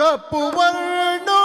各不问而能。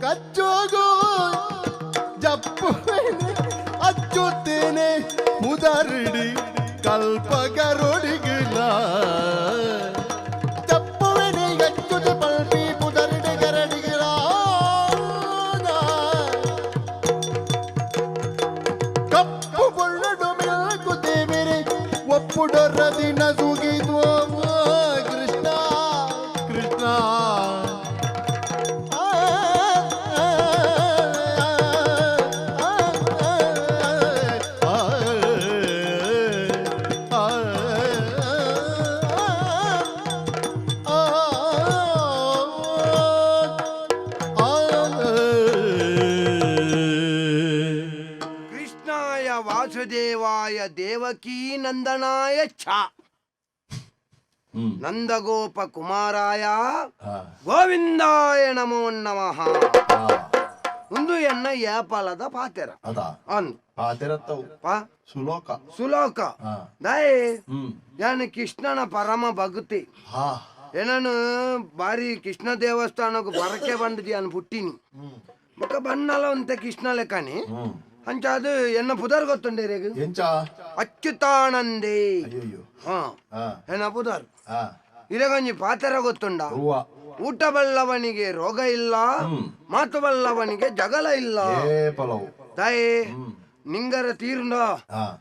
Let's do it. ಕಲ್ಪಗರೊಡಿಗಿಲ್ಲ ಜಪ್ಪುವೆನೆ ಎಚ್ಚುದು pulpy ಮುದರಡಿ ಗರಡಿಗಿಲ cup ಬೊಳ್ಳಡು milk ದೇವಿರೆ ಒಪ್ಪುಡೊರ ದಿನ ಸುಗಿದ್ವ ದೇವಕೀ ನಂದನಾಯ ಛ ಹ್ಮ್ ನಂದಗೋಪ ಕುಮಾರಾಯ ಹಾ ಗೋವಿಂದಾಯ ನಮೋ ನಮಃ ಹಾ ಒಂದು ಎನ್ನ ಏಪಲದ ಪಾತೆರ ಅದ ಅನ್ ಪಾತಿರತ್ತವು ಪಾ ಸುಲೋಕ ಸುಲೋಕ ಹಾ ದಯೆ ಹ್ಮ್ ಯಾನು ಕೃಷ್ಣನ ಪರಮ ಭಕ್ತಿ ಹಾ ಏನನು ಬಾರಿ ಕೃಷ್ಣ ದೇವಸ್ಥಾನಕ್ಕೆ ಬರಕೆ ಬಂದಿದ್ದಿ ಅನ್ ಪುಟ್ಟಿನಿ ಹ್ಮ್ ಬೊಕ್ಕ ಬಣ್ಣಲ ಒಂತೆ ಕೃಷ್ಣ ಲೆಕ್ಕನಿ ಹ್ಮ್ ಅಂಚ ಅದು ಎನ್ನ ಪುದರ್ ಗೊತ್ತುಂಡೆ ರೇಗ ಎಂಚ? ಅಚ್ಯುತಾನಂದೇ ಅಯ್ಯಯ್ಯೋ. ಹಾ. ಎನ್ನ ಪುದರ್? ಹಾ. ಇರಗಂಜಿ ಪಾತೆರ ಗೊತ್ತುಂಡ? ಹೂವ. ಊಟ ಬಲ್ಲವನಿಗೆ ರೋಗ ಇಲ್ಲ. ಮಾತು ಬಲ್ಲವನಿಗೆ ಜಗಳ ಇಲ್ಲ. ಏ ಪಲವು. ತಾಯಿ ನಿಂಗರ ఎంచిన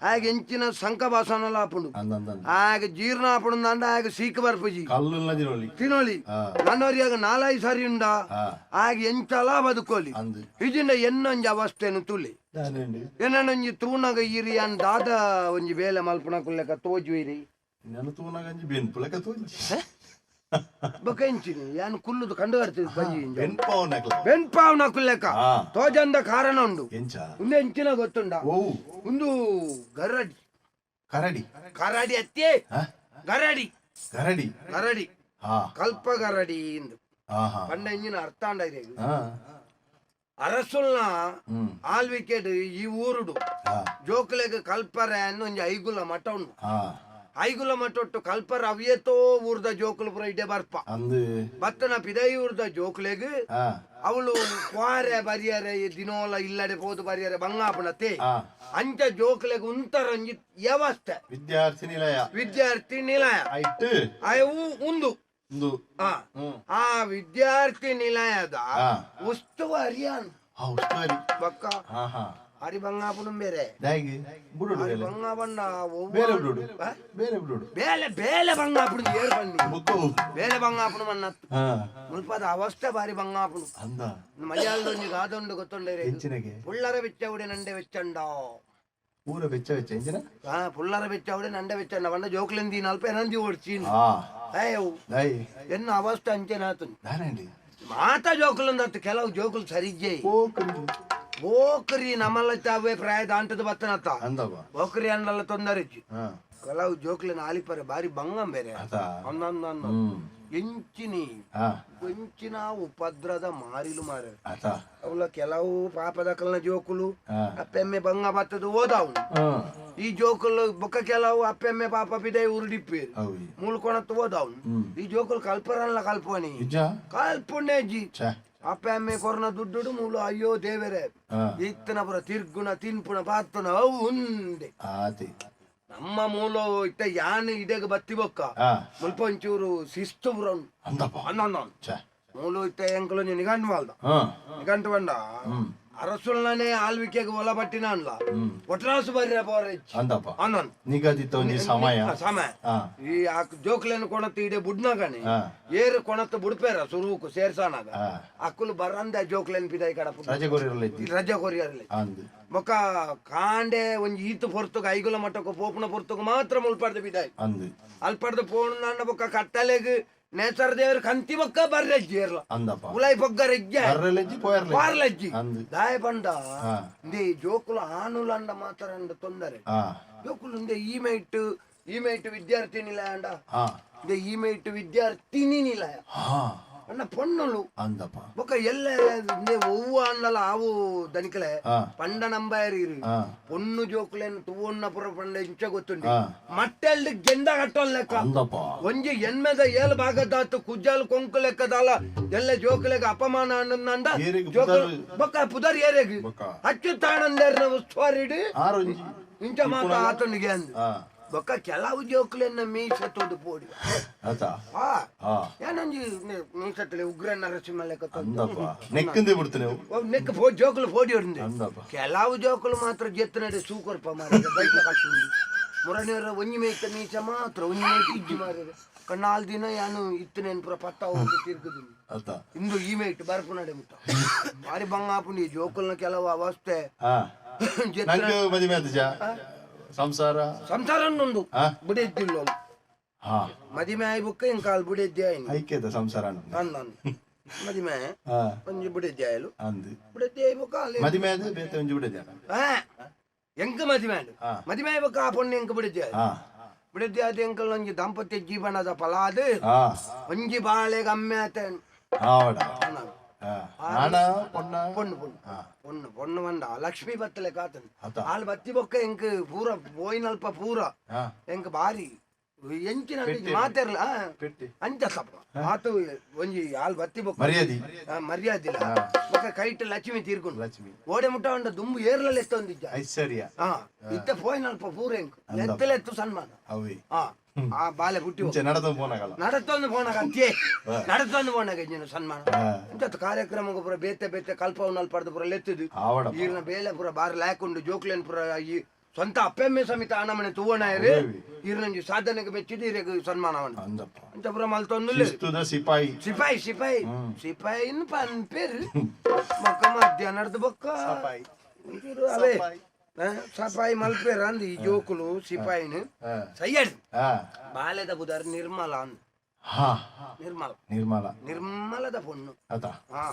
ಆಗ ಎಂಚಿನ ಸಂಕ ಬಾಸನಲ ಆಪುಂಡು ಅಂದಂದ ಆಗ ಜೀರ್ಣ ಆಪುಂಡು ಅಂದ ಆಗ ಸೀಕ ಬರ್ಪುಜಿ. ತಿನ್ನೋಳಿ ಹಾ ನನ್ನವರಿಯಾಗ ನಾಲ್ಕು ಸರಿ ಉಂಡ. ಆಗ ಎಂಚಲ ಬದುಕೋಲಿ. ಇಜಿಂದ ಎನ್ನೊಂಜಿ ಅವಸ್ಥೆನು ತುಲಿ. ನಾನೇಂಡಿ ಏನೊಂಜಿ ತೂಣಗ ಇರಿ ಅನ್ ದಾದ ಒಂಜಿ ಬೇಲೆ ಮಲ್ಪುನ ಕುಲ್ಲೆಕ ತೋಜುವಿರಿ. ನಾನು ತೂನ ಗಂಜಿ ಬೆನ್ಪು ಲೆಕ್ಕ ತೋಂಜಿ ಬೊಕ ಯಾನು ಕುಲ್ಲುದು ಕಂಡು ಬರ್ತಿದ್ ಬಂಜಿ ಇಂಜ. ಬೆನ್ಪಾವ್ ನೆಕ್ಲ ಬೆನ್ಪಾವ್ನ ಕುಲ್ಲೆಕ ತೋಜಂದ ಕಾರಣ ಉಂಡು ಉಂದೆ ಒಂದು ಎಂಚಿನ ಗೊತ್ತುಂಡ? ಓ ಒಂದು ಗರಡಿ. ಕರಡಿ. ಕರಡಿ ಅತ್ತೆ. ಗರಡಿ. ಗರಡಿ ಗರಡಿ. ಹಾ. ಕಲ್ಪ ಗರಡಿ ಇಂದು. ಪಂಡ ಇಂಜಿನ ಅರ್ಥ ಹಾ. ಅರಸುಲ್ನ ಆಲ್ ವಿಕೆಟ್ ಈ ಊರುಡು. ಜೋಕ್ಲೆಗೆ ಕಲ್ಪರೆ ಅನ್ನೋ ಒಂಜಿ ಐಗುಲ ಮಠ ಉಂಡು. ಐಗುಲ ಮಟ್ಟೊಟ್ಟು ಕಲ್ಪ ರವ್ಯತೋ ಊರ್ದ ಜೋಕುಲು ಪುರ ಇಡೆ ಬರ್ಪ ಬತ್ತನ ಪಿದೈ ಊರ್ದ ಜೋಕುಲೆಗ್ ಅವಳು ಕ್ವಾರೆ ಬರಿಯಾರೆ ದಿನೋಲ ಇಲ್ಲಡೆ ಪೋದು ಬರಿಯಾರೆ ಬಂಗಾಪಣತೆ. ಅಂಚ ಜೋಕ್ಲೆಗ್ ಉಂತರಂಜಿ ವ್ಯವಸ್ಥೆ. ವಿದ್ಯಾರ್ಥಿ ನಿಲಯ. ವಿದ್ಯಾರ್ಥಿ ನಿಲಯ. ಅವು ಉಂದು. ಆ, ವಿದ್ಯಾರ್ಥಿ ನಿಲಯದ ಉಸ್ತುವಾರಿಯ ಉಸ್ತುವಾರಿ ಅನ್ ಉಸ್ತುವಾರಿ. ಬಕ್ಕ ಹಾ ಹಾ ಹರಿ ಬಂಗಾಪುಣ ಬೇರೆ ದಾಯಿಗೆ ಬುಡುಡು ಹರಿ ಬೇಲೆ ಬಂಗಾಪಣ್ಣ ಬೇರೆ ಬಿಡುಡು ಆ? ಬೇರೆ ಬಿಡುಡು ಬೇಲೆ ಬೇಲೆ ಬಂಗಾಪುಣ ಏರ್ ಬನ್ನಿ ಬುಕ್ಕು ಬೇಲೆ ಬಂಗಾಪುಣ ಮನ್ನತ್ತು ಹಾ ಮುಲ್ಪದ ಅವಸ್ಥೆ ಬಾರಿ ಬಂಗಾಪುಣ ಅಂದ ಮಲಯಾಳದೊಂದು ಗಾದೊಂದು ಗೊತ್ತೊಂಡೆ ಎಂಚಿನಗೆ ಪುಳ್ಳರ ಬೆಚ್ಚವುಡೆ ನಂಡೆ ಬೆಚ್ಚಂಡ ಊರ ಬೆಚ್ಚ ಬೆಚ್ಚ ಎಂಚಿನ ಆ ಪುಳ್ಳರ ಬೆಚ್ಚವುಡೆ ನಂಡೆ ಬೆಚ್ಚಂಡ ಬಂಡ ಜೋಕ್ಲೆಂದಿ ನಲ್ಪ ಎನಂದಿ ಓಡ್ಚೀನ್ ಹಾ ಅಯ್ಯೋ ದಾಯಿ ಎನ್ನ ಅವಸ್ಥೆ ಅಂಚೆನಾತು ದಾನಂಡಿ ಮಾತ ಜೋಕುಲಂದತ್ತು ಕೆಲವು ಜೋಕುಲು ಸರಿಜ್ಜೆ ಬೋಕರಿ ನಮ್ಮಲ್ಲ ಚಾವೆ ಪ್ರಾಯ ದಾಂಟದ ಬತ್ತನತ್ತ ಬೋಕರಿ ಅನ್ನಲ್ಲ ತೊಂದರೆ ಕೆಲವು ಜೋಕ್ಲಿ ಆಲಿಪರೆ ಬಾರಿ. ಬಂಗಂ ಬೇರೆ ಒಂದೊಂದೊಂದು ಎಂಚಿನಿ. ಹಾ. ಎಂಚಿನ ಉಪದ್ರದ ಮಾರಿಲು ಮಾರ. ಅವಳ ಕೆಲವು ಪಾಪದ ಕಲ್ನ ಜೋಕುಲು ಅಪ್ಪೆಮ್ಮೆ ಬಂಗ ಬತ್ತದು ಓದಾವು ಈ ಜೋಕುಲು ಬೊಕ್ಕ ಕೆಲವು ಅಪ್ಪೆಮ್ಮೆ ಪಾಪ ಬಿದೆ ಉರುಡಿಪ್ಪೇರು ಮೂಳ್ಕೊಣತ್ತು ಓದಾವು ಈ ಜೋಕುಲು ಕಲ್ಪರಲ್ಲ ಕಲ್ಪಣಿ ಕಲ್ಪನೆ ಜಿ ಛೆ ಅಪ್ಪೆಮ್ಮೆ ಕೊರನ ದುಡ್ಡು ಮೂಲು ಅಯ್ಯೋ ದೇವರೇ ಹಾ ಇತ್ತನ ಪುರ ತಿರ್ಗುಣ ತಿನ್ಪುಣ ಪಾತುನ ಅವು ಉಂಡೆ ಆತಿ ನಮ್ಮ ಮೂಲ ಇತ್ತ ಯಾನ್ ಇದೆಗ ಬತ್ತಿ ಬೊಕ್ಕ ಹಾ ಮುಲ್ಪ ಒಂಚೂರು ಶಿಸ್ತು ಬುರ ಅಂದಪ್ಪ ಅನ್ನೊಂದು ಛೆ ಮೂಲು ಇತ್ತ ಎಂಕಲು ನಿಗಂಟು ಬಾಲ್ದ ಹಾ ನಿಗಂಟು ಬಂಡ ಹ್ಮ್ ಅರಸುಲ್ನೇ ಆಳ್ವಿಕೆಗೆ ಒಲ ಬಟ್ಟಿನ ಅನ್ಲ ಒಟ್ರಾಸು ಬರ್ರ ಅನ್ನೊಂದು ನಿಗದಿತ ಒಂಜಿ ಸಮಯ. ಸಮಯ. ಈ ಆ ಜೋಕ್ಲೆನ್ ಕೊಣತ್ತು ಇಡೀ ಬುಡ್ನಾಗಣಿ ಏರು ಕೊಣತ್ತು ಬುಡ್ಪೇರ ಸುರುವುಕು ಸೇರ್ಸಾನಾಗ. ಅಕ್ಕಲು ಬರಂದೆ ಜೋಕ್ಲೇನ್ ಪಿದಾಯಿ ಕಡ ರಜೆ ಕೊರಿರಲ್ಲ ಇದ್ದಿ. ರಜೆ ಕೊರಿಯರ್ಲಿ ಮೊಕ್ಕ ಕಾಂಡೆ ಒಂಜಿ ಈತು ಪೊರ್ತುಗ ಐಗುಲ ಮಟ್ಟಕ್ಕೆ ಪೋಪುನ ಪೊರ್ತುಗ ಮಾತ್ರ ಮುಲ್ಪಡ್ದು ಬಿದಾಯಿ ಅಲ್ಪಡ್ದು ಪೋಣ ಬೊಕ್ಕ ಕಟ್ಟಲೆಗ್ ನೇಚರ್ ದೇವ್ರ ಕಂತಿ ಬಕ್ಕ ಬರ್ಲಜ್ಜಿ ಇರ್ಲ. ಅಂದಪ್ಪ. ಉಲಾಯಿ ಪೊಗ್ಗ ರೆಜ್ಜೆ ದಾಯ ಪಂಡ ಇಂದೆ ಜೋಕುಲು ಆನುಲ ಅಂಡ ಮಾತ್ರ ಅಂಡ ತೊಂದರೆ. ಜೋಕುಲು ಇಂದೆ ಇಮೇಟ್ ಇಮೇಟ್ ವಿದ್ಯಾರ್ಥಿನಿಲಯ ಅಂಡ ಇಂದೆ ಇಮೇಟ್ ವಿದ್ಯಾರ್ಥಿನಿ ನಿಲಯ ಅಣ್ಣ ಪೊಣ್ಣುಳು ಅಂದಪ್ಪ ಬೊಕ ಎಲ್ಲ ಒವ್ವ ಅಂಡಲ ಆವು ದನಿಕಲೆ ಪಂಡ ನಂಬಾರಿ ಪೊಣ್ಣು ಜೋಕುಲೇನು ತುವಣ್ಣ ಪುರ ಪಂಡ ಇಂಚ ಗೊತ್ತುಂಡಿ ಮಟ್ಟೆಲ್ದು ಗೆಂದ ಕಟ್ಟೋಲ್ ಲೆಕ್ಕ ಒಂಜಿ ಎನ್ಮೆದ ಏಳು ಭಾಗದಾತು ಕುಜ್ಜಾಲು ಕೊಂಕು ಲೆಕ್ಕದಲ್ಲ ಎಲ್ಲ ಜೋಕುಲೆಗ ಅಪಮಾನ ಅನ್ನಂದ ಜೋಕು ಬೊಕ್ಕ ಪುದರ್ ಏರೆಗ್ ಅಚ್ಚು ತಾಣಂದೇರ್ನ ಸ್ವಾರಿಡಿ ಇಂಚ ಮಾತ ಆತನಿಗೆ ಅಂದ ಮೀಸತ್ತೋದು ಪೋಡಿ ಆತ ಆ ಹಾ. ಏನೊಂಜಿ ಮೀಸತ್ತಲೆ ಉಗ್ರ ನರಸಿಂಹ ಲೆಕ್ಕ ನೆಕ್ಕಂದೆ ಬಿಡ್ತೇನೆ ನೆಕ್ಕ ಪೋ ಜೋಕುಲು ಪೋಡಿ ಹೊಡಿಂದೆ ಕೆಲವು ಜೋಕುಲು ಮಾತ್ರ ಜೆತ್ತನಡೆ ಸೂಕೊರ್ಪ ಮಾರಿದೆ ಬೈಕ ಕಟ್ಟುಂಡು ಮುರನೇರ ಒಂಜಿ ಮೇಯ್ತ ಮೀಸ ಮಾತ್ರ ಒಂಜಿ ಮೇಯ್ತ ಇಜ್ಜಿ ಮಾಡಿದೆ ಕಣ್ಣಾಲ್ ದಿನ ಯಾನು ಇತ್ತನೇನ್ ಪುರ ಪತ್ತ ಹೋಗಿ ತಿರ್ಗದು. ಇಂದು ಈ ಮೇಯ್ಟ್ ಬರ್ಪು ನಡೆ ಮುಟ್ಟ ಬಾರಿ ಬಂಗಾಪುನಿ ಜೋಕುಲ್ನ ಕೆಲವು ಅವಸ್ಥೆ ಮದುವೆ ಸಂಸಾರ ಸಂಸಾರ ಅನ್ನೊಂದು ಹಾ ಬುಡೆದ್ದಿಲ್ಲ ಹಾ ಮದಿಮೆ ಆಯ್ಬುಕ್ಕ ಇಂಕಾಲ್ ಬುಡೆದ್ದೆ ಆಯ್ನು ಐಕ್ಯದ ಸಂಸಾರ ನಾನು ಮದಿಮೆ ಹಾ ಒಂಜಿ ಬುಡೆದ್ದೆ ಆಯ್ಲು ಅಂದು ಬುಡೆದ್ದೆ ಆಯ್ಬುಕ್ಕ ಅಲ್ಲಿ ಮದುವೆ ಆದ ಬೇತೆ ಒಂಜಿ ಬಿಡದ ಹಾ ಎಂಕ ಮದಿಮೆ ಆಯ್ಲು ಹಾ ಮದಿಮೆ ಆಯ್ಬುಕ್ಕ ಆ ಪೊಣ್ಣು ಎಂಕ ಬುಡೆದ್ದೆ ಆಯ್ಲು ಹಾ ಬಿಡದ್ದೆ ಅದ ಎಂಕಲ್ ಒಂಜಿ ದಾಂಪತ್ಯ ಜೀವನದ ಫಲ ಅದು ಹಾ ಒಂಜಿ ಬಾಳೆಗೆ ಅಮ್ಮೆ ಆತ ಆವಡ ಹಾ ನಾನ ಪೊನ್ನ ಪೊಣ್ಣು ಪೊಣ್ಣು ಹಾ ಪೊಣ್ಣು ಪೊಣ್ಣು ಬಂಡ ಲಕ್ಷ್ಮಿ ಬತ್ತಲೆ ಕಾತನ್ ಆತ ಆಲ್ ಬತ್ತಿ ಬೊಕ್ಕ ಎಂಕ್ ಪೂರ ಪೋಯಿನಲ್ಪ ಪೂರ ಹಾ ಎಂಕ್ ಬಾರಿ ಎಂಚಿನ ಮಾತೆರ್ಲ ಪೆಟ್ಟಿ. ಅಂಚ ತಪ್ಪ ಮಾತು ಒಂಜಿ ಆಲ್ ಬತ್ತಿ ಬೊಕ್ಕ. ಮರ್ಯಾದಿ. ಮರ್ಯಾದಿಲ್ಲ ಬೊಕ್ಕ ಕೈಟ್ ಲಕ್ಷ್ಮಿ ತೀರ್ಕೊಂಡು. ಲಕ್ಷ್ಮಿ. ಓಡೆ ಮುಟ್ಟ ಉಂಡ ದುಂಬು ಏರ್ಲಲ್ಲಿ ಎತ್ತೊಂದಿಜ್ಜ ಐಶ್ವರ್ಯ. ಹಾ. ಇತ್ತ ಫೋನ್ ಅಲ್ಪ ಪೂರೆಂಕ್ ಎತ್ತಲೆ ಎತ್ತು ಸನ್ಮಾನ. ಅವಿ ಹಾ ಆ ಬಾಲೆ ಹುಟ್ಟಿ ಮುಂಚೆ ನಡೆದ ಫೋನಾಗಲ್ಲ ನಡತೊಂದು ಫೋನಾಗ ಅಂತ್ಯೆ. ನಡತೊಂದು ಫೋನಾಗ ಇಜ್ಜಿನ ಸನ್ಮಾನ. ಹಾ. ಇಂಥ ಕಾರ್ಯಕ್ರಮ ಪುರ ಬೇತೆ ಬೇತೆ ಕಲ್ಪವನಲ್ಲಿ ಪಡೆದು ಪುರ ಲೆತ್ತದು. ಈಗಿನ ಬೇಲೆ ಪುರ ಬಾರಿ ಉಂಡು ಜೋಕ್ಲೇನ್ ಪುರ ಈ ಸ್ವಂತ ಅಪ್ಪೆಮ್ಮೆ ಸಮೇತ ಆನಮನೆ ತೂವಣಾಯರು ಇರ್ನಂಜಿ ಸಾಧನೆಗೆ ಮೆಚ್ಚಿದ ಈರೆಗ್ ಸನ್ಮಾನವನ್ನು ಅಂದಪ್ಪ. ಅಂತ ಪುರ ಮಲ್ತೊಂದು ಶಿಸ್ತುದ ಸಿಪಾಯಿ. ಸಿಪಾಯಿ ಸಿಪಾಯಿ. ಸಿಪಾಯಿ ಪನ್ ಮಕ್ಕ ಮಧ್ಯಾಹ್ನದ ಬೊಕ್ಕ. ಅವೇ ಸಪಾಯಿ. ಮಲ್ಪೇರ ಅಂದ್ ಈ ಜೋಕುಲು ಸಿಪಾಯಿನ. ಸೈಯಡ್ ಬಾಲೆದ ಬುದಾರ ನಿರ್ಮಲ ಅಂದ್. ಹಾ. ನಿರ್ಮಲ. ನಿರ್ಮಲ. ನಿರ್ಮಲದ ಪೊಣ್ಣು. ಅದ ಹಾ.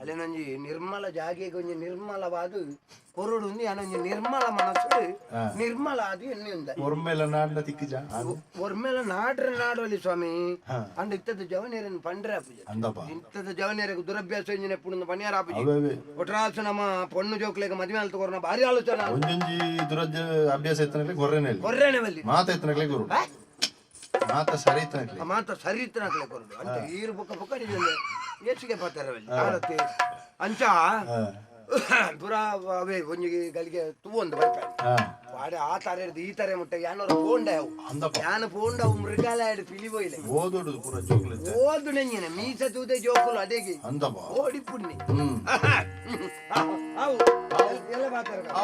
ಅಲ್ಲಿ ನಂಜಿ ನಿರ್ಮಲ ಜಾಗೆ ಒಂಜಿ ನಿರ್ಮಲವಾದ ಕೊರಡು ಅನೊಂಜಿ ನಿರ್ಮಲ ಮನಸ್ಸು ನಿರ್ಮಲ ಅದು ಎನ್ನಿಂದ ಒರ್ಮೆಲ ನಾಡ್ನ ತಿಕ್ಕಿಜ? ಒರ್ಮೆಲ ನಾಡ್ರ ನಾಡೋಲಿ ಸ್ವಾಮಿ. ಅಂದ ಇತ್ತದ ಜವನೇರನ್ ಪಂಡ್ರೆ ಆಪುಜ ಇಂತದ ಜವನೇರಕ್ಕೆ ದುರಭ್ಯಾಸ ಇಂಜಿನ ಪುಣ್ಣ ಪಣಿಯಾರ ಆಪುಜಿ ಒಟ್ರಾಸು ನಮ್ಮ ಪೊಣ್ಣು ಜೋಕ್ಲೆಗೆ ಮದುವೆ ಅಲ್ಲಿ ತಗೋರ್ನ ಭಾರಿ ಆಲೋಚನೆ. ಒಂಜಿ ದುರಭ್ಯಾಸ ಎತ್ತನಕ್ಕೆ ಕೊರ್ರೆನೆ ಕೊರ್ರೆನೆ ಬಲ್ಲಿ ಮಾತ ಎತ್ತನಕ್ಕೆ ಗುರು. ಮಾತ ಸರಿ ಮಾತ ಸರಿತನಾಗ್ಲಿ ಕೊರದು ಅಂತ ಈರು ಬುಕ್ಕ ಬುಕ್ಕ ಹೆಚ್ಚಿಗೆ ಬರ್ತಾರೆ ಭಾರತಿ ಅಂಚ ಪುರಾ ಅವೇ ಒಂಜಿಗೆ ಗಲಿಗೆ ತೂವೊಂದು ಬರ್ತಾರೆ ಪಾಡೆ ಆ ತರ ಈ ತರ ಮುಟ್ಟ ಯಾನೋರು ಪೋಂಡ ಅವು. ಯಾನ ಪೋಂಡ ಅವು ಮೃಗಾಲಯ ಪಿಲಿ ಹೋಯ್ಲೆ ಓದುಡುದು ಪುರ ಜೋಕುಲು ಓದು ನೆಂಜಿನ ಮೀಸ ತೂದೆ ಜೋಕುಲು ಅದೇಗೆ. ಓಡಿ ಪುಣ್ಣಿ. ಅವು ಎಲ್ಲ ಮಾತಾಡ್ತಾರೆ